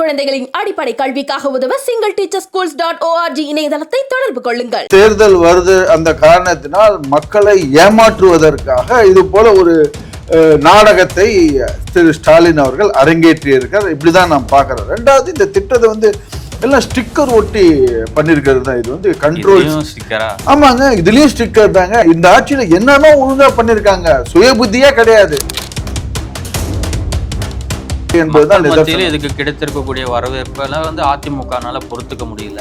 குழந்தைகளின் அடிப்படை கல்விக்காக உதவ single teacher schools dot O R G இணையதளத்தை தொடர்பு கொள்ளுங்கள். தேர்தல் வருது. அந்த காரணத்தினால் மக்களை ஏமாற்றுவதற்காக இது போல ஒரு நாடகத்தை திரு ஸ்டாலின் அவர்கள் அரங்கேற்றியிருக்கார். இப்படிதான் நாம் பார்க்கிறோம். ரெண்டாவது இந்த திட்டத்தை வந்து எல்லாம் ஸ்டிக்கர் ஒட்டி பண்ணியிருக்கிறது தான். இது வந்து கண்ட்ரோல் ஆமாங்க. இதுலயும் ஸ்டிக்கர் தாங்க. இந்த ஆட்சியில என்னென்ன ஒழுங்கா பண்ணிருக்காங்க சுய புத்தியே கிடையாது. என்பதுதான் நிதர்சனம். இதுக்கு கிடைத்திருக்கக்கூடிய வரவேற்பெல்லாம் வந்து அதிமுகனால பொறுத்துக்க முடியல.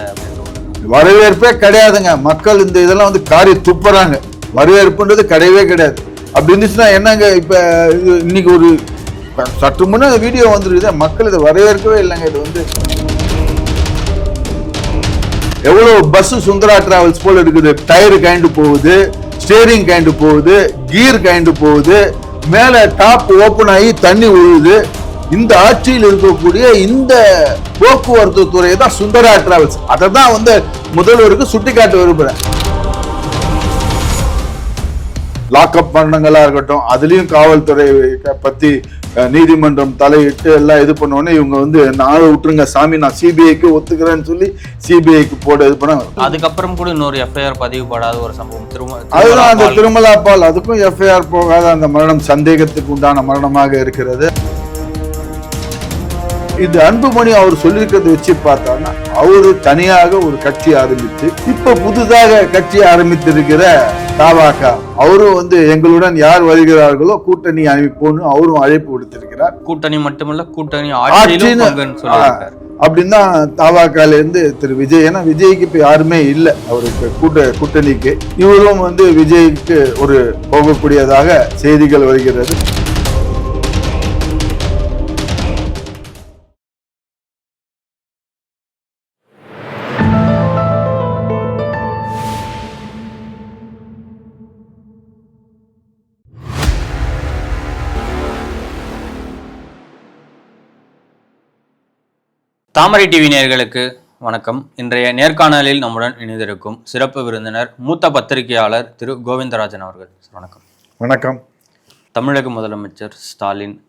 வரவேற்பே கிடையாதுங்க. மக்கள் இந்த இதெல்லாம் வந்து காரி துப்புறாங்க. வரவேற்புன்றது கிடையவே கிடையாது. அப்படி இருந்துச்சுன்னா என்னங்க இப்ப இன்னைக்கு ஒரு சற்று முன்ன வீடியோ வந்துருக்குது. மக்கள் இதை வரவேற்கவே இல்லைங்க. இது வந்து எவ்வளவு பஸ் சுந்தரா டிராவல்ஸ் போல இருக்குது. டயர் கைண்டு போகுது ஸ்டேரிங் கைண்டு போகுது கீர் கைண்டு போகுது மேல டாப் ஓபன் ஆகி தண்ணி விழுகுது இந்த ஆட்சியில் இருக்கக்கூடிய இந்த போக்குவரத்து துறை தான் சுந்தரா டிராவல்ஸ் அதை தான் வந்து முதல்வருக்கு சுட்டிக்காட்ட விரும்புறேன். லாக்அப் மரணங்களா இருக்கட்டும் அதுலயும் காவல்துறை பத்தி அஹ், நீதிமன்றம் தலையிட்டு எல்லாம் இது பண்ணோடனே இவங்க வந்து நாளை விட்டுருங்க சாமி நான் சிபிஐக்கு ஒத்துக்கிறேன்னு சொல்லி சிபிஐக்கு போட இது பண்ண அதுக்கப்புறம் கூட இன்னொரு எஃப்ஐஆர் பதிவு படாத ஒரு சம்பவம். திரும்ப அதுதான் அந்த திருமலா பால் அதுக்கும் எஃப்ஐஆர் போகாத அந்த மரணம் சந்தேகத்துக்கு உண்டான மரணமாக இருக்கிறது. இது அன்புமணி அவர் சொல்லியிருக்கிறத வச்சு பார்த்தான்னா அவரு தனியாக ஒரு கட்சி ஆரம்பித்து இப்ப புதுதாக கட்சி ஆரம்பித்திருக்கிற தாவாக அவரும் வந்து எங்களுடன் யார் வருகிறார்களோ கூட்டணி அமைப்போன்னு அவரும் அழைப்பு விடுத்திருக்கிறார். கூட்டணி மட்டுமல்ல கூட்டணி அப்படின்னு தான் தாவாக்கால இருந்து திரு விஜய் ஏன்னா விஜய்க்கு இப்ப யாருமே இல்லை. அவருக்கு கூட்ட கூட்டணிக்கு இவரும் வந்து விஜய்க்கு ஒரு போகக்கூடியதாக செய்திகள் வருகிறது. தாமரை டிவி நேயர்களுக்கு வணக்கம். இன்றைய நேர்காணலில் நம்முடன் இணைந்திருக்கும் சிறப்பு விருந்தினர் மூத்த பத்திரிகையாளர் திரு கோவிந்தராஜன் அவர்கள். வணக்கம். வணக்கம். தமிழக முதலமைச்சர் ஸ்டாலின்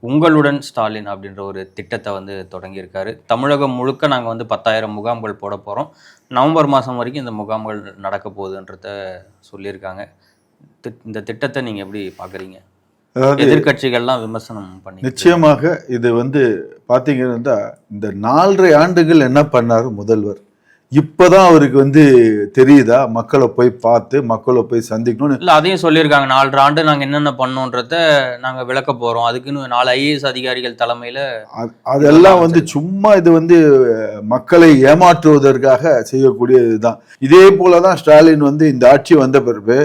உங்களுடன் ஸ்டாலின் அப்படின்ற ஒரு திட்டத்தை வந்து தொடங்கியிருக்காரு. தமிழகம் முழுக்க நாங்கள் வந்து பத்தாயிரம் முகாம்கள் போட போகிறோம் நவம்பர் மாதம் வரைக்கும் இந்த முகாம்கள் நடக்க போகுதுன்றத சொல்லியிருக்காங்க. தி- இந்த திட்டத்தை நீங்கள் எப்படி பார்க்குறீங்க அதாவது எதிர்க்கட்சிகள்லாம் விமர்சனம் பண்ணி நிச்சயமாக இது வந்து பாத்தீங்கன்னா இந்த நாலரை ஆண்டுகள் என்ன பண்ணாரு முதல்வர்? இப்பதான் அவருக்கு வந்து தெரியுதா? மக்களை போய் பார்த்து மக்களை போய் சந்திக்கணும்னு. இல்ல அதையும் சொல்லியிருக்காங்க. நாலரை ஆண்டு நாங்க என்னென்ன பண்ணோன்றத நாங்க விளக்க போறோம். அதுக்குன்னு நாலு ஐஏஎஸ் அதிகாரிகள் தலைமையில அதெல்லாம் வந்து சும்மா இது வந்து மக்களை ஏமாற்றுவதற்காக செய்யக்கூடிய இதுதான் இதே போலதான் ஸ்டாலின் வந்து இந்த ஆட்சி வந்த பிறகு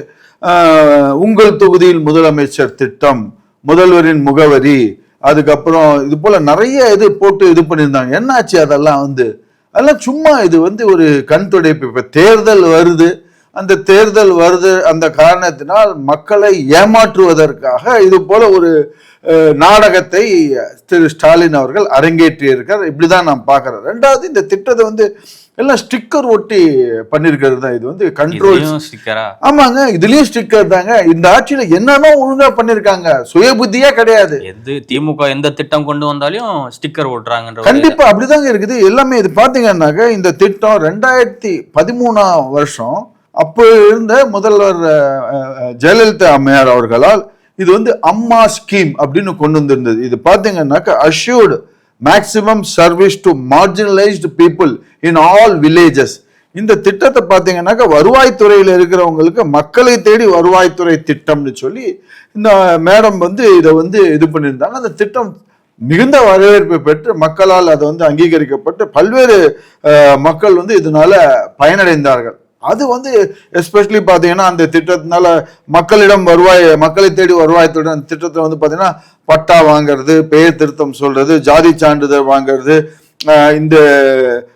உங்கள் தொகுதியில் முதலமைச்சர் திட்டம் முதல்வரின் முகவரி அதுக்கப்புறம் இது போல நிறைய இது போட்டு இது பண்ணியிருந்தாங்க. என்னாச்சு அதெல்லாம் வந்து? அதெல்லாம் சும்மா இது வந்து ஒரு கண் துடைப்பு. இப்போ தேர்தல் வருது. அந்த தேர்தல் வருது அந்த காரணத்தினால் மக்களை ஏமாற்றுவதற்காக இது போல ஒரு நாடகத்தை திரு ஸ்டாலின் அவர்கள் அரங்கேற்றியிருக்கார். இப்படிதான் நான் பார்க்கிறேன் ரெண்டாவது இந்த திட்டத்தை வந்து எல்லாம் ஸ்டிக்கர் ஒட்டி பண்ணியிருக்கிறது தான். இது வந்து கண்ட்ரோல் ஆமாங்க. இதுலயும் ஸ்டிக்கர் தாங்க. இந்த ஆட்சியில என்னென்ன ஒழுங்கா பண்ணிருக்காங்க சுய புத்தியே கிடையாது. எது திமுக எந்த திட்டம் கொண்டு வந்தாலும் ஸ்டிக்கர் ஓட்டுறாங்கன்ற ஒரு கண்டிப்பா அப்படிதாங்க இருக்குது. எல்லாமே இது பாத்தீங்கன்னாக்க இந்த திட்டம் ரெண்டாயிரத்தி பதிமூணாம் வருஷம் அப்போ இருந்த முதல்வர் ஜெயலலிதா அம்மையார் அவர்களால் இது வந்து அம்மா ஸ்கீம் அப்படின்னு கொண்டு வந்திருந்தது. இது பார்த்தீங்கன்னாக்கா assured maximum service to marginalised people in all villages இந்த திட்டத்தை பார்த்தீங்கன்னாக்கா வருவாய்த்துறையில் இருக்கிறவங்களுக்கு மக்களை தேடி வருவாய்த்துறை திட்டம்னு சொல்லி இந்த மேடம் வந்து இதை வந்து இது பண்ணியிருந்தாங்க. அந்த திட்டம் மிகுந்த வரவேற்பு பெற்று மக்களால் அது வந்து அங்கீகரிக்கப்பட்டு பல்வேறு மக்கள் வந்து இதனால பயனடைந்தார்கள். அது வந்து எஸ்பெஷலி பார்த்தீங்கன்னா அந்த திட்டத்தினால மக்களிடம் வருவாய் மக்களை தேடி வருவாயத்துடன் அந்த வந்து பார்த்தீங்கன்னா பட்டா வாங்குறது பெயர் திருத்தம் சொல்றது ஜாதி சான்றிதழ் வாங்குறது இந்த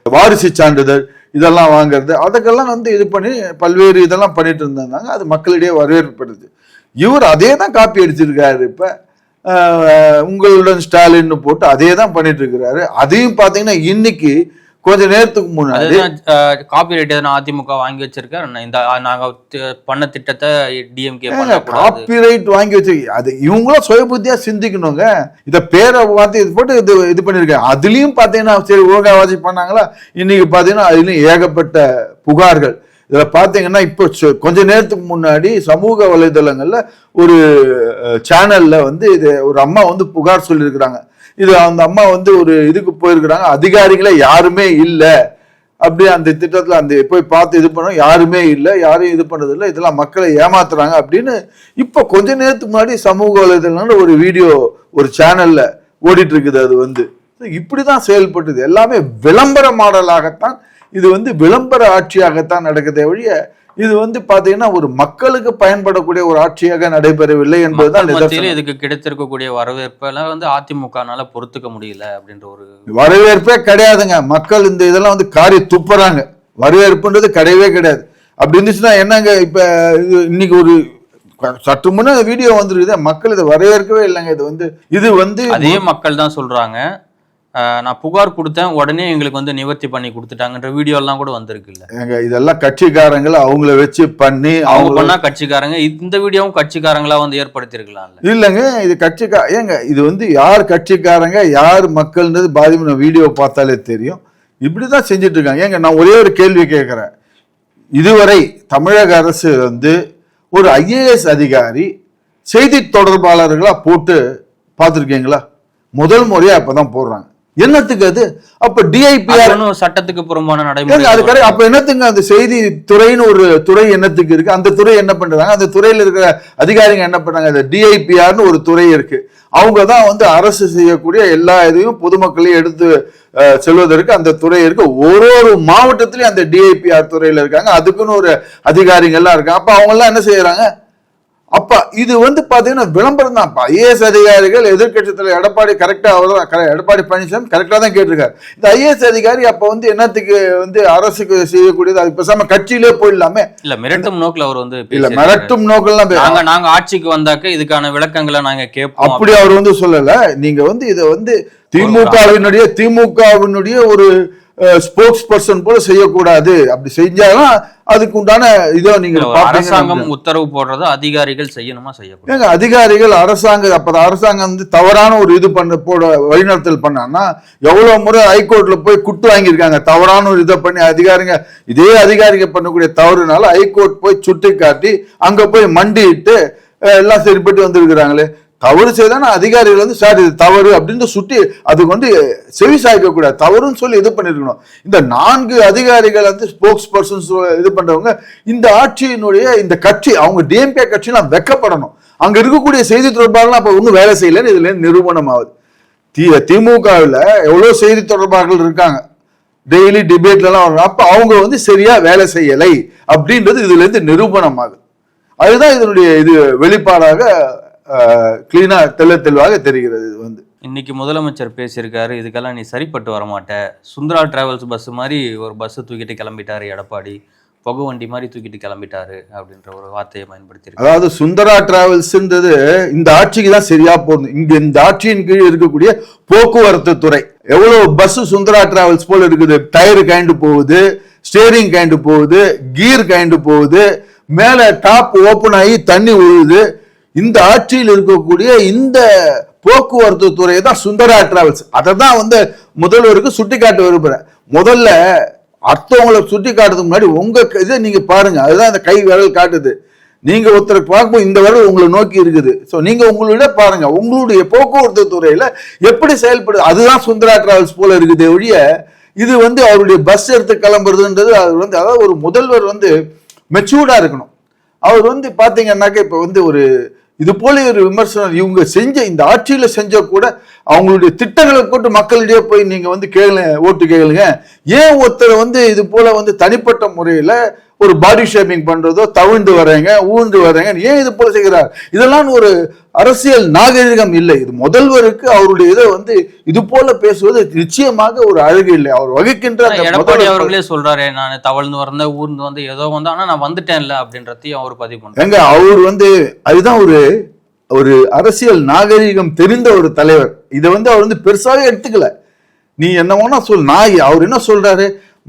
வாரிசு சான்றிதழ் இதெல்லாம் வாங்குறது அதுக்கெல்லாம் வந்து இது பண்ணி பல்வேறு இதெல்லாம் பண்ணிட்டு இருந்தாங்க அது மக்களிடையே வரவேற்படுது இவர் அதே தான் காப்பி அடிச்சிருக்காரு இப்ப. உங்களுடன் ஸ்டாலின் போட்டு அதே தான் பண்ணிட்டு இருக்கிறாரு. அதையும் பார்த்தீங்கன்னா இன்னைக்கு கொஞ்ச நேரத்துக்கு முன்னாடி அதுதான் காப்பி ரைட் எதனா அதிமுக வாங்கி வச்சிருக்காரு நான் இந்த நாங்க பண்ண திட்டத்தை டிஎம்கே பண்ணக்கூடாது காப்பிரைட் வாங்கி வச்சு அது இவங்களும் சுய புத்தியா சிந்திக்கணுங்க. இத பேரை பார்த்து இது போட்டு இது இது பண்ணிருக்காங்க. அதுலயும் பாத்தீங்கன்னா சரி ஓகாவாசி பண்ணாங்களா? இன்னைக்கு பாத்தீங்கன்னா அதுலயும் ஏகப்பட்ட புகார்கள். இதுல பாத்தீங்கன்னா இப்போ கொஞ்ச நேரத்துக்கு முன்னாடி சமூக வலைதளங்கள்ல ஒரு சேனல்ல வந்து இது ஒரு அம்மா வந்து புகார் சொல்லியிருக்கிறாங்க. இது அந்த அம்மா வந்து ஒரு இதுக்கு போயிருக்கிறாங்க அதிகாரிகளே யாருமே இல்லை. அப்படி அந்த திட்டத்தில் அந்த போய் பார்த்து இது பண்ண யாருமே இல்லை யாரையும் இது பண்றது இதெல்லாம் மக்களை ஏமாத்துறாங்க அப்படின்னு இப்போ கொஞ்ச நேரத்துக்கு முன்னாடி சமூக வலைதளங்கள் ஒரு வீடியோ ஒரு சேனல்ல ஓடிட்டு இருக்குது அது வந்து. இப்படி தான் செயல்பட்டுது. எல்லாமே விளம்பர மாடலாகத்தான் இது வந்து விளம்பர ஆட்சியாகத்தான் நடக்குதே ஒழிய இது வந்து பாத்தீங்கன்னா ஒரு மக்களுக்கு பயன்படக்கூடிய ஒரு ஆட்சியாக நடைபெறவில்லை என்பதுதான் இதுக்கு கிடைத்திருக்கக்கூடிய வரவேற்பெல்லாம் வந்து அதிமுகனால பொறுத்துக்க முடியல அப்படின்ற ஒரு வரவேற்பே கிடையாதுங்க. மக்கள் இந்த இதெல்லாம் வந்து காரி துப்புறாங்க. வரவேற்புன்றது கிடையவே கிடையாது. அப்படி இருந்துச்சுன்னா என்னங்க இப்ப இது இன்னைக்கு ஒரு சற்று முன்ன வீடியோ வந்துருக்குது. மக்கள் இதை வரவேற்கவே இல்லைங்க. இது வந்து இது வந்து அதே மக்கள் தான் சொல்றாங்க. நான் புகார் கொடுத்தேன் உடனே எங்களுக்கு வந்து நிவர்த்தி பண்ணி கொடுத்துட்டாங்கன்ற வீடியோ எல்லாம் கூட வந்திருக்குல்ல. ஏங்க, இதெல்லாம் கட்சிக்காரங்களை அவங்கள வச்சு பண்ணி அவங்க பண்ணா கட்சிக்காரங்க இந்த வீடியோவும் கட்சிக்காரங்களா வந்து ஏற்படுத்தியிருக்கலாம்ல. இல்லைங்க இது கட்சிக்கா ஏங்க இது வந்து யார் கட்சிக்காரங்க யார் மக்கள்ன்றது பாதிப்பு நான் வீடியோ பார்த்தாலே தெரியும். இப்படிதான் செஞ்சுட்டு இருக்காங்க ஏங்க நான் ஒரே ஒரு கேள்வி கேட்குறேன். இதுவரை தமிழக அரசு வந்து ஒரு ஐஏஎஸ் அதிகாரி செய்தி தொடர்பாளர்களா போட்டு பார்த்துருக்கீங்களா? முதல் முறையா இப்பதான் போடுறாங்க. என்னத்துக்கு அது? அப்ப டிஐபிஆர் சட்டத்துக்கு புறம்பான ஏங்க, அது நடைமுறை கரெக்ட். அப்ப என்னத்துங்க அந்த செய்தி துறைன்னு ஒரு துறை என்னத்துக்கு இருக்கு? அந்த துறை என்ன பண்றாங்க? அந்த துறையில இருக்கிற அதிகாரிங்க என்ன பண்றாங்க? அந்த டிஐபிஆர்னு ஒரு துறை இருக்கு. அவங்க தான் வந்து அரசு செய்யக்கூடிய எல்லா இதையும் பொதுமக்களையும் எடுத்து செல்வதற்கு அந்த துறை இருக்கு. ஒரு ஒரு மாவட்டத்திலயும் அந்த டிஐபிஆர் துறையில இருக்காங்க. அதுக்குன்னு ஒரு அதிகாரிங்க எல்லாம் இருக்காங்க. அப்ப அவங்க எல்லாம் என்ன செய்யறாங்க? அப்ப இது வந்து பாத்தீங்கன்னா விளம்பரம் தான் ஐஏஎஸ் அதிகாரிகள் எதிர்க்கட்சத்துல எடப்பாடி கரெக்டா அவர் எடப்பாடி பழனிசாமி கரெக்டா தான் கேட்டிருக்காரு. இந்த ஐஏஎஸ் அதிகாரி அப்ப வந்து என்னத்துக்கு வந்து அரசுக்கு செய்யக்கூடியது? அது பேசாம கட்சியிலே போயிடலாமே. இல்ல மிரட்டும் நோக்குல அவர் வந்து இல்ல. மிரட்டும் நோக்கெல்லாம் பே- நாங்க நாங்க ஆட்சிக்கு வந்தாக்க இதுக்கான விளக்கங்களை நாங்க கேட்போம். அப்படி அவர் வந்து சொல்லல. நீங்க வந்து இதை வந்து திமுகவினுடைய திமுகவினுடைய ஒரு ஸ்போக்ஸ் பர்சன் போல செய்யக்கூடாது. அப்படி செஞ்சாதான் அதுக்கு உண்டான இதோ நீங்க அரசாங்கம் உத்தரவு போடுறத அதிகாரிகள் செய்யணுமா செய்யக்கூடாது? அதிகாரிகள் அரசாங்க அப்ப அரசாங்கம் வந்து தவறான ஒரு இது பண்ண போட வழிநடத்தல் பண்ணான்னா எவ்வளவு முறை ஹைகோர்ட்ல போய் குட்டு வாங்கியிருக்காங்க. தவறான ஒரு இதை பண்ணி அதிகாரிங்க இதே அதிகாரிங்க பண்ணக்கூடிய தவறுனால ஹைகோர்ட் போய் சுட்டி காட்டி அங்க போய் மண்டிட்டு எல்லாம் சரிப்பட்டு வந்திருக்கிறாங்களே. தவறு செய்தான அதிகாரிகள் வந்து சார் இது தவறு அப்படின்னு சுட்டி அதுக்கு வந்து செவி சாய்க்க கூடாது. தவறுன்னு சொல்லி இது பண்ணிருக்கணும். இந்த நான்கு அதிகாரிகள் வந்து ஸ்போக்ஸ் பர்சன்ஸ் இது பண்றவங்க இந்த ஆட்சியினுடைய இந்த கட்சி அவங்க டிஎம்கே கட்சியெல்லாம் வெக்கப்படணும். அங்க இருக்கக்கூடிய செய்தி தொடர்பாளர்லாம் அப்ப ஒன்றும் வேலை செய்யலன்னு இதுல இருந்து நிரூபணம் ஆகுது. தி திமுகவில் எவ்வளோ செய்தி தொடர்பாளர்கள் இருக்காங்க. டெய்லி டிபேட்லலாம் வர்றாங்க. அப்போ அவங்க வந்து சரியா வேலை செய்யலை அப்படின்றது இதுலேருந்து நிரூபணம் ஆகுது. அதுதான் இதனுடைய இது வெளிப்பாடாக கிளீனா தெள்ள தெளிவாக தெரிகிறது இது வந்து. இன்னைக்கு முதலமைச்சர் பேசியிருக்காரு இதுக்கெல்லாம் நீ சரிப்பட்டு வர மாட்ட சுந்தரா டிராவல்ஸ் பஸ் மாதிரி ஒரு பஸ் தூக்கிட்டு கிளம்பிட்டாரு எடப்பாடி. புகை வண்டி மாதிரி தூக்கிட்டு கிளம்பிட்டாரு அப்படின்ற ஒரு வார்த்தையை பயன்படுத்தியிருக்காரு. அதாவது சுந்தரா டிராவல்ஸ்ன்றது இந்த ஆட்சிக்கு தான் சரியா போகுது. இங்க இந்த ஆட்சியின் கீழ் இருக்கக்கூடிய போக்குவரத்து துறை. எவ்வளவு பஸ் சுந்தரா டிராவல்ஸ் போல இருக்குது? டயர் கைண்டு போகுது ஸ்டேரிங் கைண்டு போகுது கீர் கைண்டு போகுது மேல டாப் ஓபன் ஆகி தண்ணி விழுகுது இந்த ஆட்சியில் இருக்கக்கூடிய இந்த போக்குவரத்து துறை தான் சுந்தரா டிராவல்ஸ் அதை தான் வந்து முதல்வருக்கு சுட்டிக்காட்ட விரும்புகிறேன் முதல்ல அடுத்தவங்களை சுட்டி காட்டுறதுக்கு முன்னாடி உங்க க- இதை நீங்க பாருங்க. அதுதான் இந்த கை விரல் காட்டுது. நீங்க ஒருத்தரை பார்க்கும்போது இந்த விரல் உங்களை நோக்கி இருக்குது. ஸோ நீங்க உங்களுடைய பாருங்க. உங்களுடைய போக்குவரத்து துறையில எப்படி செயல்படுது? அதுதான் சுந்தரா டிராவல்ஸ் போல இருக்குது ஒழிய இது வந்து அவருடைய பஸ் எடுத்து கிளம்புறதுன்றது அது வந்து அதாவது ஒரு முதல்வர் வந்து மெச்சூர்டா இருக்கணும். அவர் வந்து பாத்தீங்கன்னாக்க இப்ப வந்து ஒரு இது போல ஒரு விமர்சனம் இவங்க செஞ்ச இந்த ஆட்சியில செஞ்ச கூட அவங்களுடைய திட்டங்களை போட்டு மக்களிடையே போய் நீங்க வந்து கேளு ஓட்டு கேளுங்க. ஏன் ஒருத்தரை வந்து இது போல வந்து தனிப்பட்ட முறையில ஒரு பாடி ஷேமிங் பண்றதோ தவிழ்ந்து வரேங்க ஊழ்ந்து வர்றேங்க ஏன் இது போல செய்கிறார்? இதெல்லாம் ஒரு அரசியல் நாகரிகம் இல்லை. இது முதல்வருக்கு அவருடைய இதை வந்து இது போல பேசுவது நிச்சயமாக ஒரு அழகு இல்லை. அவர் வகிக்கின்ற அந்த எடப்பாடி அவர்களே சொல்றாரு நான் தவழ்ந்து வந்த ஊர்ந்து வந்து ஏதோ வந்து ஆனா நான் வந்துட்டேன்ல அப்படின்றதையும் அவர் பதிவு பண்றாரு ஏங்க அவர் வந்து அதுதான் ஒரு ஒரு அரசியல் நாகரிகம் தெரிந்த ஒரு தலைவர். இதை வந்து அவர் வந்து பெருசாவே எடுத்துக்கல. நீ என்ன வேணா சொல் நான் அவர் என்ன சொல்றாரு?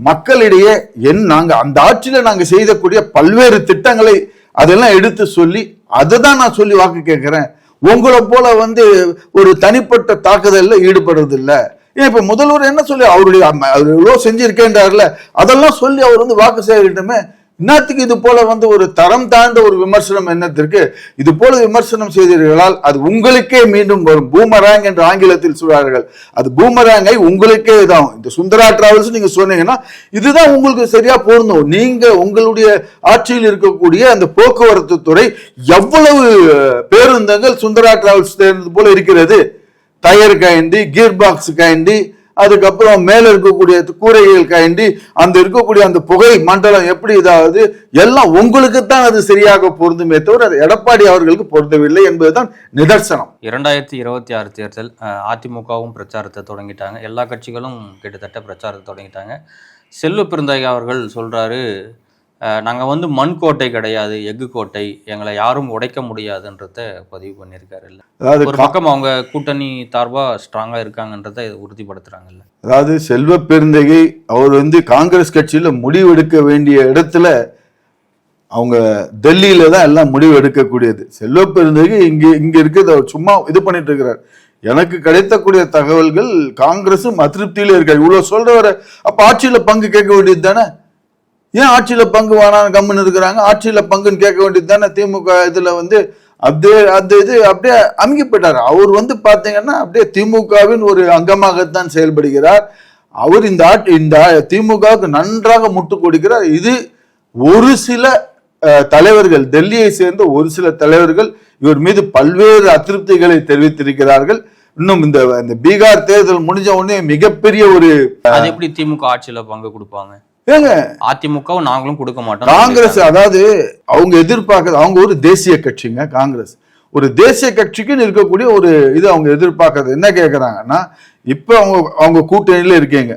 மக்களிடையே என் நாங்க அந்த ஆட்சியில நாங்க செய்தக்கூடிய பல்வேறு திட்டங்களை அதெல்லாம் எடுத்து சொல்லி அதை தான் நான் சொல்லி வாக்கு கேட்கிறேன். உங்களை போல வந்து ஒரு தனிப்பட்ட தாக்குதலில் ஈடுபடுறது இல்ல ஏன் இப்ப முதல்வர் என்ன சொல்லி அவருடைய அவர் எவ்வளோ செஞ்சிருக்கேன்றாருல அதெல்லாம் சொல்லி அவர் வந்து வாக்கு சேகரிட்டமே இன்னத்துக்கு இது போல வந்து ஒரு தரம் தாழ்ந்த ஒரு விமர்சனம் என்னத்திற்கு? இது போல விமர்சனம் செய்தீர்களால் அது உங்களுக்கே மீண்டும் வரும். பூமராங் என்று ஆங்கிலத்தில் சொல்வார்கள். அது பூமராங்கை உங்களுக்கே இதாகும். இந்த சுந்தரா டிராவல்ஸ் நீங்க சொன்னீங்கன்னா இதுதான் உங்களுக்கு சரியா பொருந்தும். நீங்க உங்களுடைய ஆட்சியில் இருக்கக்கூடிய அந்த போக்குவரத்து துறை எவ்வளவு பேருந்தங்கள் சுந்தரா டிராவல்ஸ் போல இருக்கிறது? டயர் கைண்டி கியர் பாக்ஸ் கைண்டி அதுக்கப்புறம் மேலே இருக்கக்கூடிய கூரைகள் கயண்டி அந்த இருக்கக்கூடிய அந்த புகை மண்டலம் எப்படி இதாவது எல்லாம் உங்களுக்கு தான் அது சரியாக பொருந்துமே தவிர அது எடப்பாடி அவர்களுக்கு பொருந்தவில்லை என்பதுதான் நிதர்சனம். இரண்டாயிரத்தி இருபத்தி ஆறு தேர்தல் அதிமுகவும் பிரச்சாரத்தை தொடங்கிட்டாங்க. எல்லா கட்சிகளும் கிட்டத்தட்ட பிரச்சாரத்தை தொடங்கிட்டாங்க. செல்வ பெருந்தகை அவர்கள் சொல்றாரு அஹ், நாங்க வந்து மண் கோட்டை கிடையாது எஃகு கோட்டை. எங்களை யாரும் உடைக்க முடியாதுன்றத பதிவு பண்ணியிருக்காரு. இல்ல அதாவது ஒரு பக்கம் அவங்க கூட்டணி சார்பா ஸ்ட்ராங்கா இருக்காங்கன்றத இதை உறுதிப்படுத்துறாங்கல்ல. அதாவது செல்வ பெருந்தகை அவர் வந்து காங்கிரஸ் கட்சியில முடிவெடுக்க வேண்டிய இடத்துல அவங்க டெல்லியில தான் எல்லாம் முடிவு எடுக்கக்கூடியது. செல்வ பெருந்தகை இங்க இங்க இருக்கிறத அவர் சும்மா இது பண்ணிட்டு இருக்கிறார். எனக்கு கிடைத்தக்கூடிய தகவல்கள் காங்கிரஸும் அதிருப்தியில இருக்காரு. இவ்வளவு சொல்றவரை அப்ப ஆட்சியில பங்கு கேட்க வேண்டியது தானே? ஏன் ஆட்சியில பங்கு வேணாம் கம்முன்னு இருக்கிறாங்க? ஆட்சியில பங்குன்னு கேட்க வேண்டியது தானே? திமுக இதுல வந்து அப்படியே அந்த இது அப்படியே அமுகி போயிட்டார் அவர் வந்து பாத்தீங்கன்னா அப்படியே திமுகவின் ஒரு அங்கமாகத்தான் செயல்படுகிறார். அவர் இந்த ஆட்சி இந்த திமுகவுக்கு நன்றாக முட்டு கொடுக்கிறார். இது ஒரு சில தலைவர்கள் டெல்லியை சேர்ந்த ஒரு சில தலைவர்கள் இவர் மீது பல்வேறு அதிருப்திகளை தெரிவித்திருக்கிறார்கள். இன்னும் இந்த இந்த பீகார் தேர்தல் முடிஞ்ச உடனே மிகப்பெரிய ஒரு எப்படி திமுக ஆட்சியில பங்கு கொடுப்பாங்க? ஏங்க? அதிமுகவும் நாங்களும் கொடுக்க மாட்டோம் காங்கிரஸ் அதாவது அவங்க எதிர்பார்க்கறது அவங்க ஒரு தேசிய கட்சிங்க காங்கிரஸ். ஒரு தேசிய கட்சிக்குன்னு இருக்கக்கூடிய ஒரு இது அவங்க எதிர்பார்க்கறது. என்ன கேட்கறாங்கன்னா இப்ப அவங்க அவங்க கூட்டணியில இருக்கீங்க.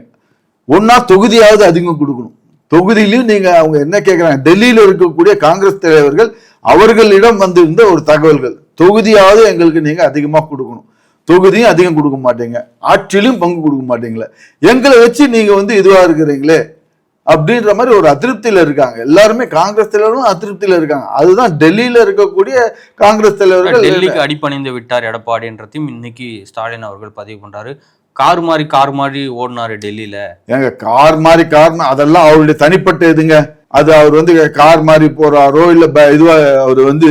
ஒன்னா தொகுதியாவது அதிகம் கொடுக்கணும். தொகுதியிலையும் நீங்க அவங்க என்ன கேட்கறாங்க டெல்லியில இருக்கக்கூடிய காங்கிரஸ் தலைவர்கள் அவர்களிடம் வந்திருந்த ஒரு தகவல்கள். தொகுதியாவது எங்களுக்கு நீங்க அதிகமா கொடுக்கணும். தொகுதியும் அதிகம் கொடுக்க மாட்டீங்க. ஆட்சியிலும் பங்கு கொடுக்க மாட்டீங்களே. எங்களை வச்சு நீங்க வந்து இதுவா இருக்கிறீங்களே. அப்படின்ற மாதிரி ஒரு அதிருப்தியில இருக்காங்க. எல்லாருமே காங்கிரஸ் தலைவர்களும் அதிருப்தியில இருக்காங்க. அதுதான் டெல்லியில இருக்கக்கூடிய காங்கிரஸ் தலைவர்கள். டெல்லிக்கு அடிபணிந்து விட்டார் எடப்பாடின்றதையும் இன்னைக்கு ஸ்டாலின் அவர்கள் பதிவு பண்றாரு. கார் மாறி கார் மாறி ஓடினாரு டெல்லியில. ஏங்க கார் மாதிரி கார் அதெல்லாம் அவருடைய தனிப்பட்ட இதுங்க. அது அவர் வந்து கார் மாதிரி போறாரோ இல்ல இதுவா அவர் வந்து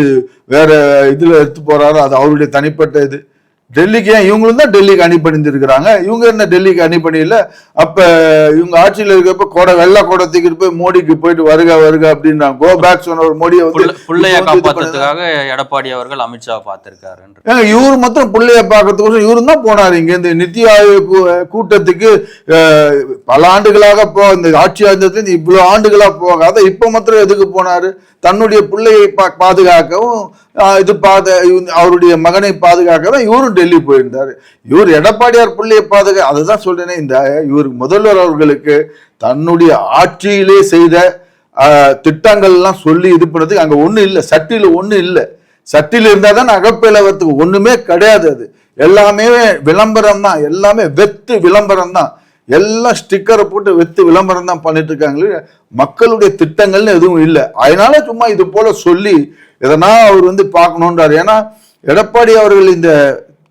வேற இதுல எடுத்து போறாரோ அது அவருடைய தனிப்பட்ட இது. டெல்லிக்கு ஏன்? இவங்களும் தான் டெல்லிக்கு அணிபணிந்திருக்கிறாங்க. இவங்க என்ன டெல்லிக்கு அணிபணியில? அப்ப இவங்க ஆட்சியில இருக்கப்ப கொடை வெள்ளை கொடை தூக்கிட்டு போய் மோடிக்கு போயிட்டு வருக வருக அப்படின்றாங்க கோ பேக் சொன்ன ஒரு மோடியை வந்து புள்ள- புள்ளைய. காப்பாத்துறதுக்காக எடப்பாடி அவர்கள் அமித்ஷா பார்த்திருக்காருன்ற ஏங்க இவரு மாத்திரம் பிள்ளைய பார்க்கறதுக்கு இவரும் தான் போனாரு இங்க. இந்த நித்தி ஆயோக் கூட்டத்துக்கு பல ஆண்டுகளாக போ இந்த ஆட்சி ஆண்டத்துல இருந்து இவ்வளவு ஆண்டுகளா போகாத இப்ப மாத்திரம் எதுக்கு போனாரு? தன்னுடைய பிள்ளையை பா- பாதுகாக்கவும் இது பாத அவருடைய மகனை பாதுகாக்க தான் இவரும் டெல்லி போயிருந்தாரு. இவர் எடப்பாடியார் பிள்ளையை பாதுகா அதுதான் சொல்றேனே இந்த இவர் முதல்வர் அவர்களுக்கு தன்னுடைய ஆட்சியிலே செய்த திட்டங்கள்லாம் சொல்லி இது பண்ணதுக்கு அங்கே ஒன்றும் இல்லை சட்டியில் ஒன்றும் இல்லை. சட்டியில் இருந்தால் தான் அகப்பிலவத்துக்கு ஒன்றுமே கிடையாது அது. எல்லாமே விளம்பரம் தான் எல்லாமே வெத்து விளம்பரம் தான். எல்லாம் ஸ்டிக்கரை போட்டு வெத்து விளம்பரம் தான் பண்ணிட்டு இருக்காங்களே மக்களுடைய திட்டங்கள்னு எதுவும் இல்லை. அதனால சும்மா இது போல சொல்லி எதனா அவர் வந்து பார்க்கணுன்றார். ஏன்னா எடப்பாடி அவர்கள் இந்த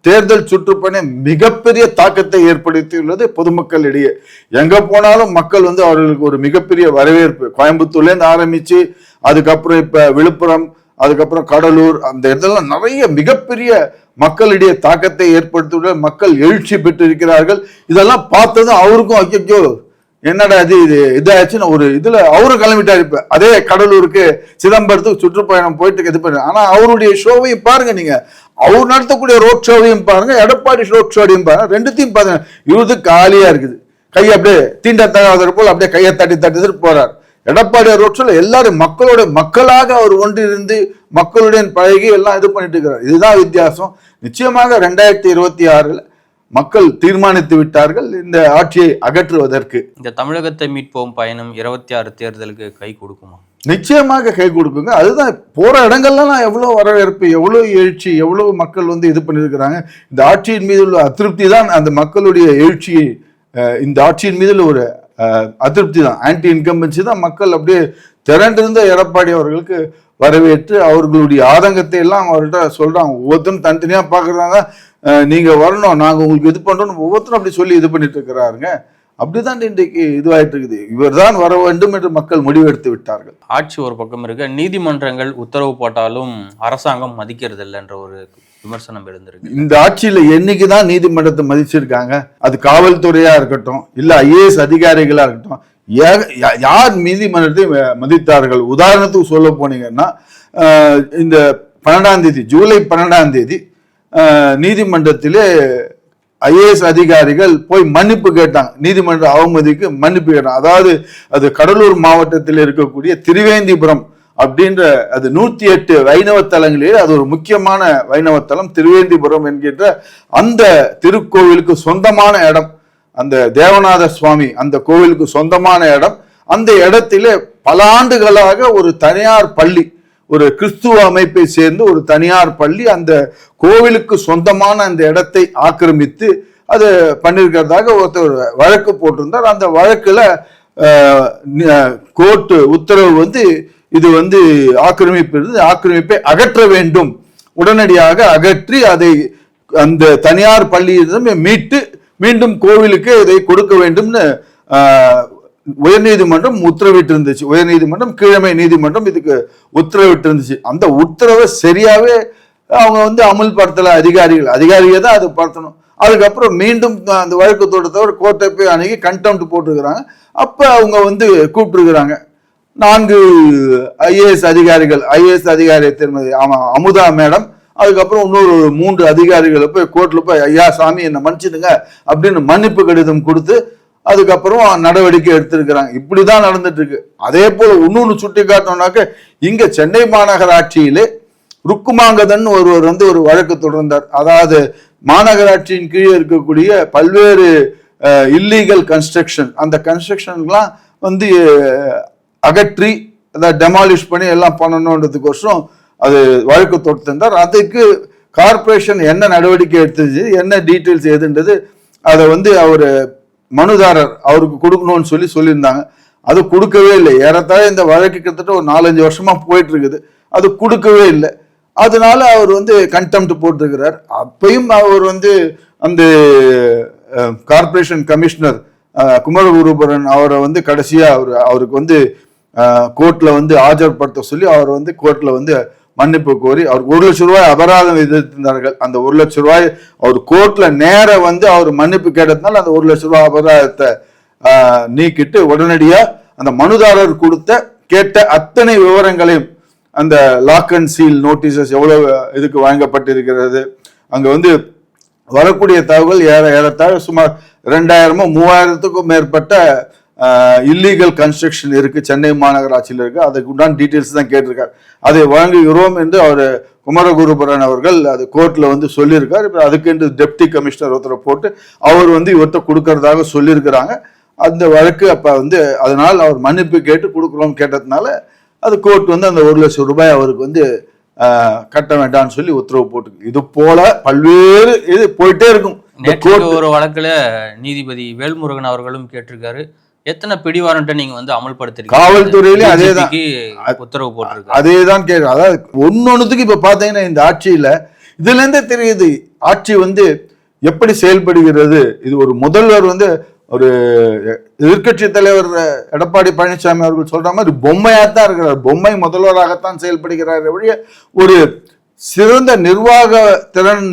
தேர்தல் சுற்றுப்பணி மிகப்பெரிய தாக்கத்தை ஏற்படுத்தியுள்ளது பொதுமக்களிடையே எங்க போனாலும் மக்கள் வந்து அவர்களுக்கு ஒரு மிகப்பெரிய வரவேற்பு. கோயம்புத்தூர்லேருந்து ஆரம்பித்து ஆரம்பிச்சு அதுக்கப்புறம் இப்ப விழுப்புரம் அதுக்கப்புறம் கடலூர் அந்த இதெல்லாம் நிறைய மிகப்பெரிய மக்களிடையே தாக்கத்தை ஏற்படுத்தியுள்ள மக்கள் எழுச்சி பெற்று இருக்கிறார்கள் இதெல்லாம் பார்த்ததும் அவருக்கும் ஐயோ என்னடா இது இது இதாச்சுன்னு ஒரு இதுல அவரு கிளம்பிட்டாரு இப்ப. அதே கடலூருக்கு சிதம்பரத்துக்கு சுற்றுப்பயணம் போயிட்டு இது பண்ணு. ஆனா அவருடைய ஷோவையும் பாருங்க நீங்க. அவர் நடத்தக்கூடிய ரோட் ஷோவையும் பாருங்க எடப்பாடி ரோட் ஷோவையும் பாருங்க. ரெண்டுத்தையும் பாருங்க. இவருது காலியா இருக்குது. கை அப்படியே தீண்டத்தகாதவர் போல் அப்படியே கையை தட்டி தட்டி போறாரு. எடப்பாடி ரோட் ஷோல எல்லாரும் மக்களோட மக்களாக அவர் ஒன்றிருந்து மக்களுடன் பழகி எல்லாம் இது பண்ணிட்டு இருக்கிறார். இதுதான் வித்தியாசம். நிச்சயமாக ரெண்டாயிரத்தி இருபத்தி ஆறுல மக்கள் தீர்மானித்து விட்டார்கள். இந்த ஆட்சியை அகற்றுவதற்கு. இந்த தமிழகத்தை மீட்போம் பயணம் இருபத்தி ஆறு தேர்தலுக்கு கை கொடுக்குமா? நிச்சயமாக கை கொடுக்குங்க. அதுதான் போற இடங்கள்லாம் எவ்வளவு வரவேற்பு எவ்வளவு எழுச்சி எவ்வளவு மக்கள் வந்து இது பண்ணியிருக்கிறாங்க இந்த ஆட்சியின் மீது உள்ள அதிருப்தி தான் அந்த மக்களுடைய எழுச்சியை இந்த ஆட்சியின் மீதுல ஒரு அதிருப்தி தான் ஆன்டி இன்கம்பன்சி தான் மக்கள் அப்படியே திரண்டிருந்த எடப்பாடி அவர்களுக்கு வரவேற்று அவர்களுடைய ஆதங்கத்தை எல்லாம் அவர்கிட்ட சொல்றாங்க. ஒவ்வொருத்தரும் தனித்தனியா பாக்குறாங்க அஹ், நீங்க வரணும். நாங்க உங்களுக்கு இது பண்றோம் ஒவ்வொருத்தரும் அப்படி சொல்லி இது பண்ணிட்டு இருக்கிறாருங்க. அப்படிதான் இன்றைக்கு இதுவாயிட்டு இருக்குது. இவர்தான் வர வேண்டும் என்று மக்கள் முடிவெடுத்து விட்டார்கள். ஆட்சி ஒரு பக்கம் இருக்க. நீதிமன்றங்கள் உத்தரவு போட்டாலும் அரசாங்கம் மதிக்கிறது இல்லைன்ற ஒரு விமர்சனம் எழுந்திருக்கு. இந்த ஆட்சியில என்னைக்குதான் நீதிமன்றத்தை மதிச்சிருக்காங்க? அது காவல்துறையா இருக்கட்டும் இல்ல ஐஏஎஸ் அதிகாரிகளா இருக்கட்டும் யார் நீதிமன்றத்தை ம- மதித்தார்கள்? உதாரணத்துக்கு சொல்ல போனீங்கன்னா இந்த பன்னெண்டாம் தேதி ஜூலை பன்னெண்டாம் தேதி நீதிமன்றத்திலே ஐஏஎஸ் அதிகாரிகள் போய் மன்னிப்பு கேட்டாங்க. நீதிமன்ற அவமதிக்கு மன்னிப்பு கேட்டாங்க. அதாவது அது கடலூர் மாவட்டத்தில் இருக்கக்கூடிய திருவேந்திபுரம் அப்படின்ற அது நூத்தி எட்டு வைணவ தலங்களில் அது ஒரு முக்கியமான வைணவ தலம். திருவேந்திபுரம் என்கின்ற அந்த திருக்கோவிலுக்கு சொந்தமான இடம். அந்த தேவநாத சுவாமி அந்த கோவிலுக்கு சொந்தமான இடம். அந்த இடத்திலே பல ஆண்டுகளாக ஒரு தனியார் பள்ளி ஒரு கிறிஸ்துவ அமைப்பை சேர்ந்து ஒரு தனியார் பள்ளி அந்த கோவிலுக்கு சொந்தமான அந்த இடத்தை ஆக்கிரமித்து அது பண்ணியிருக்கிறதாக ஒருத்தர் வழக்கு போட்டிருந்தார். அந்த வழக்கில் கோர்ட்டு உத்தரவு வந்து இது வந்து ஆக்கிரமிப்பு இருந்து ஆக்கிரமிப்பை அகற்ற வேண்டும். உடனடியாக அகற்றி அதை அந்த தனியார் பள்ளியிடம் மீட்டு மீண்டும் கோவிலுக்கு இதை கொடுக்க வேண்டும்னு உயர்நீதிமன்றம் உத்தரவிட்டு இருந்துச்சு உயர்நீதிமன்றம் கீழமை நீதிமன்றம் இதுக்கு உத்தரவிட்டு இருந்துச்சு அந்த உத்தரவை சரியாவே அவங்க வந்து அமுல்படுத்தல அதிகாரிகள். அதிகாரியை தான் அது படுத்தணும். அதுக்கப்புறம் மீண்டும் அந்த வழக்கு தோட்டத்தோட கோர்ட்டை போய் அணுகி கண்டெம்ட் போட்டிருக்கிறாங்க. அப்போ அவங்க வந்து கூப்பிட்டுருக்குறாங்க. நான்கு ஐஏஎஸ் அதிகாரிகள் ஐஏஎஸ் அதிகாரி திருமதி ஆமாம் அமுதா மேடம் அதுக்கப்புறம் இன்னொரு மூன்று அதிகாரிகளை போய் கோர்ட்டில் போய் ஐயா சாமி என்னை மன்னிச்சிடுங்க அப்படின்னு மன்னிப்பு கடிதம் கொடுத்து அதுக்கப்புறம் நடவடிக்கை எடுத்திருக்கிறாங்க. இப்படிதான் நடந்துட்டு இருக்கு அதே போல இன்னொன்னு சுட்டி காட்டணும்னாக்க இங்க சென்னை மாநகராட்சியிலே ருக்குமாங்கதன் ஒருவர் வந்து ஒரு வழக்கு தொடர்ந்தார். அதாவது மாநகராட்சியின் கீழே இருக்கக்கூடிய பல்வேறு இல்லீகல் கன்ஸ்ட்ரக்ஷன் அந்த கன்ஸ்ட்ரக்ஷன்லாம் வந்து அகற்றி அதை டெமாலிஷ் பண்ணி எல்லாம் பண்ணணுன்றதுக்கோசரம் அது வழக்கு தொடுத்திருந்தார். அதுக்கு கார்ப்பரேஷன் என்ன நடவடிக்கை எடுத்துச்சு என்ன டீட்டெயில்ஸ் எதுன்றது அதை வந்து அவர் மனுதாரர் அவருக்கு கொடுக்கணும்னு சொல்லி சொல்லியிருந்தாங்க. அது கொடுக்கவே இல்லை. ஏறத்தாழ இந்த வழக்கு கிட்டத்தட்ட ஒரு நாலஞ்சு வருஷமா போயிட்டு இருக்குது அது கொடுக்கவே இல்லை. அதனால அவர் வந்து கண்டெம்ட் போட்டிருக்கிறார். அப்பயும் அவர் வந்து அந்த கார்ப்பரேஷன் கமிஷனர் குமரகுருபரன் அவரை வந்து கடைசியாக அவர் அவருக்கு வந்து கோர்ட்டில் வந்து ஆஜர்படுத்த சொல்லி அவர் வந்து கோர்ட்டில் வந்து மன்னிப்பு கோரி அவர் ஒரு லட்சம் ரூபாய் அபராதம் விதித்திருந்தார்கள். அந்த ஒரு லட்சம் ரூபாய் அவர் கோர்ட்ல நேர வந்து அவர் மன்னிப்பு கேட்டதுனால அந்த ஒரு லட்சம் ரூபாய் அபராதத்தை நீக்கிட்டு உடனடியா அந்த மனுதாரர் கொடுத்த கேட்ட அத்தனை விவரங்களையும் அந்த லாக் அண்ட் சீல் நோட்டீசஸ் எவ்வளவு இதுக்கு வழங்கப்பட்டிருக்கிறது. அங்க வந்து வரக்கூடிய தகவல் ஏற ஏறத்தாழ சுமார் ரெண்டாயிரமோ மூவாயிரத்துக்கும் மேற்பட்ட இல்லீகல் கன்ஸ்ட்ரக்ஷன் இருக்கு சென்னை மாநகராட்சியில் இருக்கு. அதுக்கு உண்டான டீட்டெயில்ஸ் தான் கேட்டிருக்காரு. அதை வழங்குகிறோம் என்று அவர் குமரகுருபரன் அவர்கள் அது கோர்ட்ல வந்து சொல்லியிருக்கார். இப்போ அதுக்கென்று டெப்டி கமிஷனர் ஒருத்தரை போட்டு அவர் வந்து இவர்கிட்ட கொடுக்கறதாக சொல்லியிருக்கிறாங்க. அந்த வழக்கு அப்ப வந்து அதனால் அவர் மன்னிப்பு கேட்டு கொடுக்குறோம் கேட்டதுனால அது கோர்ட் வந்து அந்த ஒரு லட்சம் ரூபாய் அவருக்கு வந்து கட்ட வேண்டாம்னு சொல்லி உத்தரவு போட்டு இது போல பல்வேறு இது போயிட்டே இருக்கும். ஒரு வழக்குல நீதிபதி வேல்முருகன் அவர்களும் கேட்டிருக்காரு. எத்தனை பிடிவாரண்ட்டை நீங்க வந்து அமல்படுத்திருக்கீங்க? காவல்துறையிலயும் அதேதான். DGP-க்கு உத்தரவு போட்டிருக்காரு. அதே தான் கேட்குறேன் அதாவது ஒன்னொன்னுத்துக்கு இப்ப பாத்தீங்கன்னா இந்த ஆட்சியில இதுல இருந்தே தெரியுது ஆட்சி வந்து எப்படி செயல்படுகிறது. இது ஒரு முதல்வர் வந்து ஒரு எதிர்க்கட்சி தலைவர் எடப்பாடி பழனிசாமி அவர்கள் சொல்ற மாதிரி பொம்மையாத்தான் இருக்கிறார். பொம்மை முதல்வராகத்தான் செயல்படுகிறார் ஒழிய ஒரு சிறந்த நிர்வாக திறன்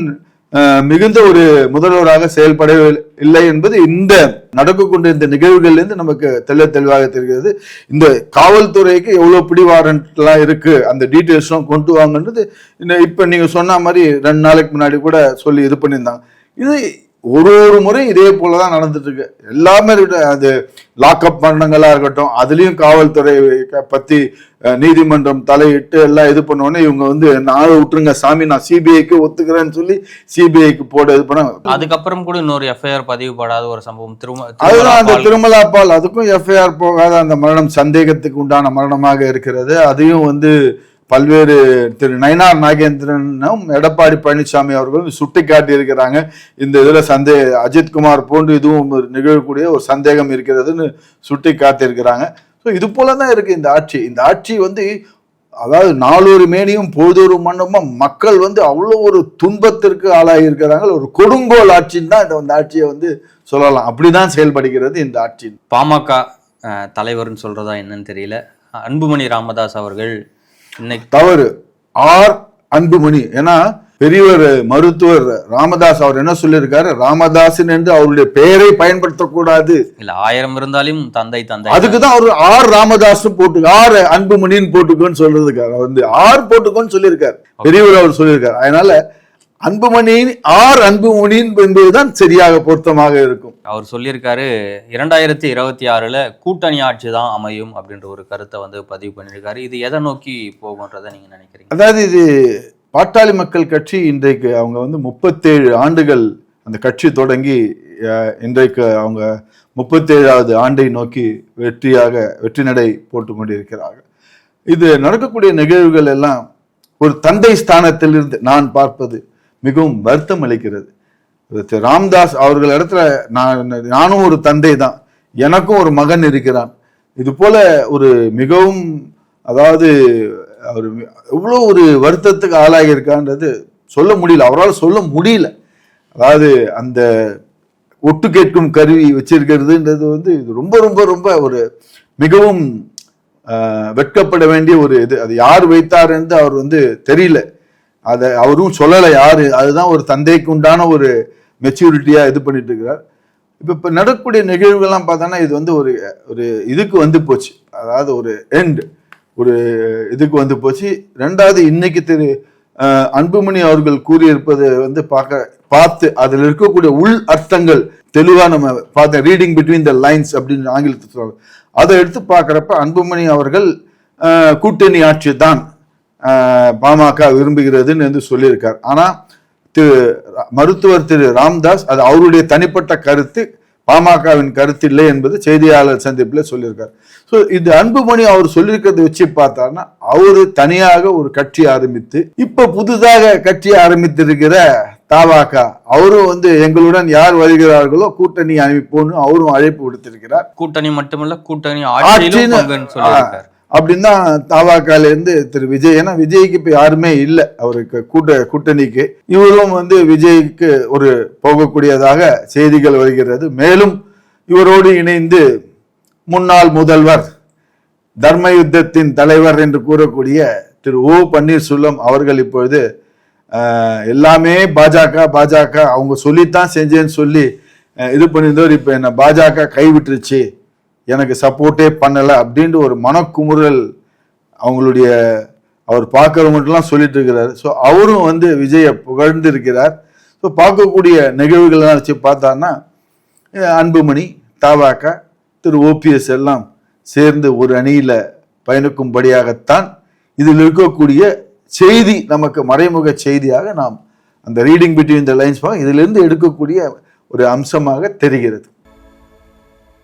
மிகுந்த ஒரு முதல்வராக செயல்படவே இல்லை என்பது இந்த நடக்க கொண்டிருந்த நிகழ்வுகளிலிருந்து நமக்கு தெள்ள தெளிவாக தெரிகிறது. இந்த காவல்துறைக்கு எவ்வளவு பிடிவாரண்ட்லாம் இருக்கு அந்த டீட்டெயில்ஸ்லாம் கொண்டு வாங்கன்றது இந்த இப்ப நீங்க சொன்ன மாதிரி ரெண்டு நாளைக்கு முன்னாடி கூட சொல்லி இது பண்ணியிருந்தாங்க. இது ஒரு ஒரு முறை இதே போலதான் நடந்துட்டு இருக்கு எல்லாமே. அது லாக்அப் மரணங்களா இருக்கட்டும் அதுலயும் காவல்துறை பத்தி நீதிமன்றம் தலையிட்டு எல்லாம் இது பண்ண உடனே இவங்க வந்து நாளை விட்டுருங்க சாமி நான் சிபிஐக்கு ஒத்துக்கிறேன்னு சொல்லி சிபிஐக்கு போட்டு இது பண்ண அதுக்கப்புறம் கூட இன்னொரு எஃப்ஐஆர் பதிவு படாத ஒரு சம்பவம் திரும்ப அதுதான் அந்த திருமலா பால் அதுக்கும் எஃப்ஐஆர் போகாத அந்த மரணம் சந்தேகத்துக்கு உண்டான மரணமாக இருக்கிறது அதையும் வந்து பல்வேறு திரு நயனார் நாகேந்திரனும் எடப்பாடி பழனிசாமி அவர்களும் சுட்டி இருக்கிறாங்க இந்த இதில் சந்தே அஜித்குமார் போன்று இதுவும் நிகழக்கூடிய ஒரு சந்தேகம் இருக்கிறதுன்னு சுட்டி காட்டியிருக்கிறாங்க ஸோ இது போல தான் இருக்கு இந்த ஆட்சி. இந்த ஆட்சி வந்து அதாவது நாலொரு மேனியும் பொழுதொரு மண்ணுமா மக்கள் வந்து அவ்வளோ ஒரு துன்பத்திற்கு ஆளாகி இருக்கிறாங்க ஒரு கொடுங்கோல் ஆட்சின்னு தான் இந்த ஆட்சியை வந்து சொல்லலாம். அப்படிதான் செயல்படுகிறது இந்த ஆட்சி. பாமக தலைவர்னு சொல்றதா என்னன்னு தெரியல. அன்புமணி ராமதாஸ் அவர்கள் தவறு. ஆர். அன்புமணி. ஏன்னா பெரியவர் மருத்துவர் ராமதாஸ் அவர் என்ன சொல்லியிருக்காரு? ராமதாசன் என்று அவருடைய பெயரை பயன்படுத்தக்கூடாது. இல்ல ஆயிரம் இருந்தாலும் தந்தை தந்தை. அதுக்கு தான் அவர் ஆர். ராமதாஸ் போட்டு ஆர். அன்புமணின்னு போட்டுக்கோன்னு சொல்றதுக்காக வந்து ஆர் போட்டுக்கோன்னு சொல்லியிருக்காரு. பெரியவர் அவர் சொல்லியிருக்காரு. அதனால அன்புமணியின் ஆர் அன்புமணியின் என்பதுதான் சரியாக பொருத்தமாக இருக்கும். அவர் சொல்லியிருக்காரு இரண்டாயிரத்தி இருபத்தி ஆறுல கூட்டணி ஆட்சி தான் அமையும் அப்படின்ற ஒரு கருத்தை வந்து பதிவு பண்ணியிருக்காரு. இது எதை நோக்கி போகும்ன்றதை நீங்க நினைக்கிறீங்க? அதாவது இது பாட்டாளி மக்கள் கட்சி இன்றைக்கு அவங்க வந்து முப்பத்தேழு ஆண்டுகள் அந்த கட்சி தொடங்கி இன்றைக்கு அவங்க முப்பத்தேழாவது ஆண்டை நோக்கி வெற்றியாக வெற்றி நடை போட்டு கொண்டிருக்கிறார்கள். இது நடக்கக்கூடிய நிகழ்வுகள் எல்லாம் ஒரு தந்தை ஸ்தானத்திலிருந்து நான் பார்ப்பது மிகவும் வருத்தம் அளிக்கிறது. ராம்தாஸ் அவர்கள் இடத்துல நான் நானும் ஒரு தந்தை தான் எனக்கும் ஒரு மகன் இருக்கிறான். இது போல ஒரு மிகவும் அதாவது அவர் எவ்வளோ ஒரு வருத்தத்துக்கு ஆளாகி இருக்கான்றது சொல்ல முடியல. அவரால் சொல்ல முடியல. அதாவது அந்த ஒட்டு கேட்கும் கருவி வச்சிருக்கிறதுன்றது வந்து இது ரொம்ப ரொம்ப ரொம்ப ஒரு மிகவும் வெட்கப்பட வேண்டிய ஒரு இது. அது யார் வைத்தாருன்னு அவர் வந்து தெரியல. அதை அவரும் சொல்லலை யாரு? அதுதான் ஒரு தந்தைக்கு உண்டான ஒரு மெச்சூரிட்டியா இது பண்ணிட்டு இருக்கிறார் இப்போ இப்போ நடக்கக்கூடிய நிகழ்வுகள்லாம் பார்த்தோன்னா இது வந்து ஒரு ஒரு இதுக்கு வந்து போச்சு. அதாவது ஒரு எண்ட் ஒரு இதுக்கு வந்து போச்சு. ரெண்டாவது இன்னைக்கு திரு அன்புமணி அவர்கள் கூறியிருப்பது வந்து பார்க்க பார்த்து அதில் இருக்கக்கூடிய உள் அர்த்தங்கள் தெளிவாக நம்ம பார்த்த ரீடிங் பிட்வீன் த லைன்ஸ் அப்படின்னு ஆங்கிலத்தில் சொல்லுவாங்க அதை எடுத்து பார்க்குறப்ப அன்புமணி அவர்கள் கூட்டணி ஆட்சி தான் பாமக விரும்புகிறதுன்னு வந்து சொல்லியிருக்கார். ஆனால் திரு மருத்துவர் திரு ராம்தாஸ் அது அவருடைய தனிப்பட்ட கருத்து பாமகவின் கருத்து இல்லை என்பது செய்தியாளர் சந்திப்பில் சொல்லியிருக்கார். ஸோ இது அன்புமணி அவர் சொல்லியிருக்கிறத வச்சு பார்த்தாருன்னா அவரு தனியாக ஒரு கட்சி ஆரம்பித்து இப்ப புதுதாக கட்சி ஆரம்பித்திருக்கிற தாவாக அவரும் வந்து எங்களுடன் யார் வருகிறார்களோ கூட்டணி அமைப்போன்னு அவரும் அழைப்பு விடுத்திருக்கிறார். கூட்டணி மட்டுமல்ல கூட்டணி அப்படின்னு தான் தாவாக்காலேருந்து திரு விஜய் ஏன்னா விஜய்க்கு இப்ப யாருமே இல்லை அவருக்கு கூட்ட கூட்டணிக்கு. இவரும் வந்து விஜய்க்கு ஒரு போகக்கூடியதாக செய்திகள் வருகிறது. மேலும் இவரோடு இணைந்து முன்னாள் முதல்வர் தர்ம யுத்தத்தின் தலைவர் என்று கூறக்கூடிய திரு ஓ பன்னீர்செல்வம் அவர்கள் இப்பொழுது எல்லாமே பாஜக பாஜக அவங்க சொல்லித்தான் செஞ்சேன்னு சொல்லி இது பண்ணியிருந்தவர். இப்போ என்ன பாஜக கைவிட்டுருச்சு. எனக்கு சப்போர்ட்டே பண்ணலை அப்படின்ட்டு ஒரு மனக்குமுறல் அவங்களுடைய அவர் பார்க்குறவங்கட்டெல்லாம் சொல்லிட்டு இருக்கிறார் ஸோ அவரும் வந்து விஜயை புகழ்ந்து இருக்கிறார் ஸோ பார்க்கக்கூடிய நிகழ்வுகள்லாம் வச்சு பார்த்தான்னா அன்புமணி தாவாக்கா திரு ஓபிஎஸ் எல்லாம் சேர்ந்து ஒரு அணியில் பயணிக்கும்படியாகத்தான் இதில் இருக்கக்கூடிய செய்தி நமக்கு மறைமுக செய்தியாக நாம் அந்த ரீடிங் பிட்வீன் த லைன்ஸ் இதிலிருந்து எடுக்கக்கூடிய ஒரு அம்சமாக தெரிகிறது.